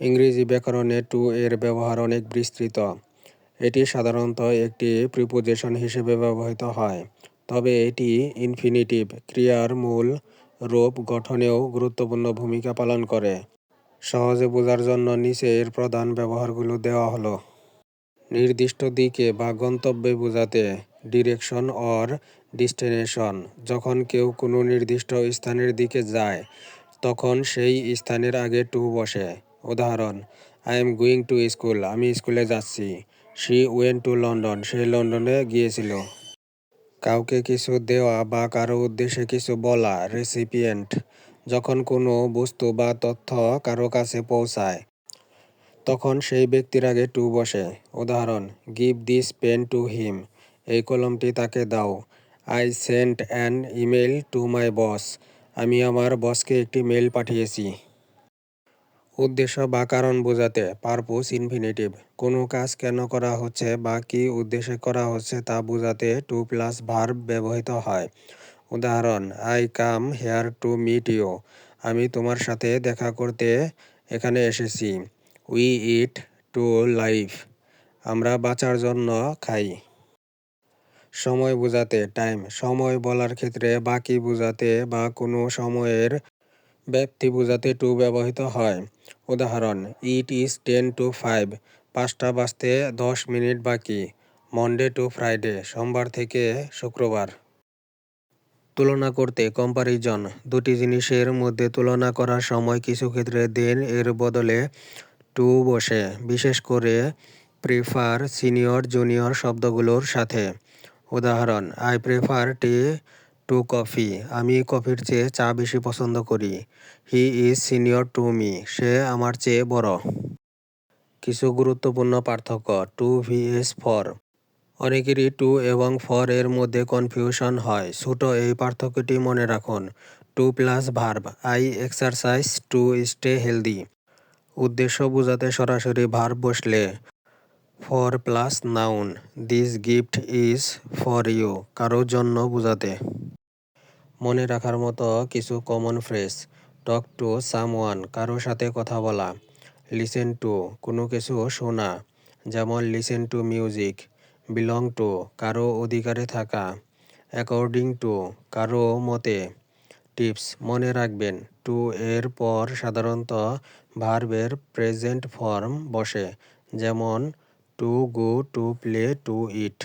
ইংরেজি ব্যাকরণে টু এর ব্যবহার অনেক বিস্তৃত। এটি সাধারণত একটি প্রিপোজিশন হিসেবে ব্যবহৃত হয়, তবে এটি ইনফিনিটিভ ক্রিয়ার মূল রূপ গঠনেও গুরুত্বপূর্ণ ভূমিকা পালন করে। সহজে বোঝার জন্য নিচে এর প্রধান ব্যবহারগুলো দেওয়া হলো নির্দিষ্ট দিকে বা গন্তব্যে বোঝাতে ডিরেকশন অর ডিস্টিনেশন যখন কেউ কোনো নির্দিষ্ট স্থানের দিকে যায়, তখন সেই স্থানের আগে টু বসে। উদাহরণ: I am going to school আমি স্কুলে যাচ্ছি। শি ওয়েন্ট টু লন্ডন সে লন্ডনে গিয়েছিল। কাউকে কিছু দেওয়া বা কারও উদ্দেশ্যে কিছু বলা রেসিপিয়েন্ট। যখন কোনো বস্তু বা তথ্য কারও কাছে পৌঁছায়, তখন সেই ব্যক্তির আগে টু বসে। উদাহরণ: give this pen to him এই কলমটি তাকে দাও। I sent an email to my boss আমি আমার বসকে একটি মেইল পাঠিয়েছি। উদ্দেশ্য বা কারণ বোঝাতে পারপোস ইনফিনিটিভ। কোনো কাজ কেন করা হচ্ছে বা কী উদ্দেশ্যে করা হচ্ছে তা বোঝাতে টু প্লাস ভার্ব ব্যবহৃত হয়। উদাহরণ: I come here to meet you আমি তোমার সাথে দেখা করতে এখানে এসেছি। উই ইট টু লাইভ আমরা বাঁচার জন্য খাই। সময় বোঝাতে টাইম সময় বলার ক্ষেত্রে বাকি বোঝাতে বা কোনো সময়ের ব্যাপ্তি বোঝাতে টু ব্যবহৃত হয়। উদাহরণ: it is ten to five পাঁচটা বাজতে দশ মিনিট বাকি। মনডে টু ফ্রাইডে সোমবার থেকে শুক্রবার। তুলনা করতে কম্পারিজন দুটি জিনিসের মধ্যে তুলনা করার সময় কিছু ক্ষেত্রে দেন এর বদলে টু বসে, বিশেষ করে প্রেফার, সিনিয়র, জুনিয়র শব্দগুলোর সাথে। উদাহরণ: I prefer tea to coffee আমি কফির চেয়ে চা বেশি পছন্দ করি। He is senior to me সে আমার চেয়ে বড়। কিছু গুরুত্বপূর্ণ পার্থক্য টু ভিএস ফর অনেকেরই টু এবং ফর এর মধ্যে কনফিউশন হয়। ছোট এই পার্থক্যটি মনে রাখুন: to plus verb I exercise to stay healthy উদ্দেশ্য বোঝাতে সরাসরি ভার্ব বসলে। For plus noun this gift is for you কারোর জন্য বোঝাতে। মনে রাখার মতো কিছু common phrase talk to someone কারও সাথে কথা বলা। লিসেন টু কোনো কিছু শোনা, যেমন listen to music. Belong to কারও অধিকারে থাকা। অ্যাকর্ডিং টু কারও মতে। টিপস মনে রাখবেন টু এর পর সাধারণত ভার্বের প্রেজেন্ট ফর্ম বসে, যেমন to go to play to eat.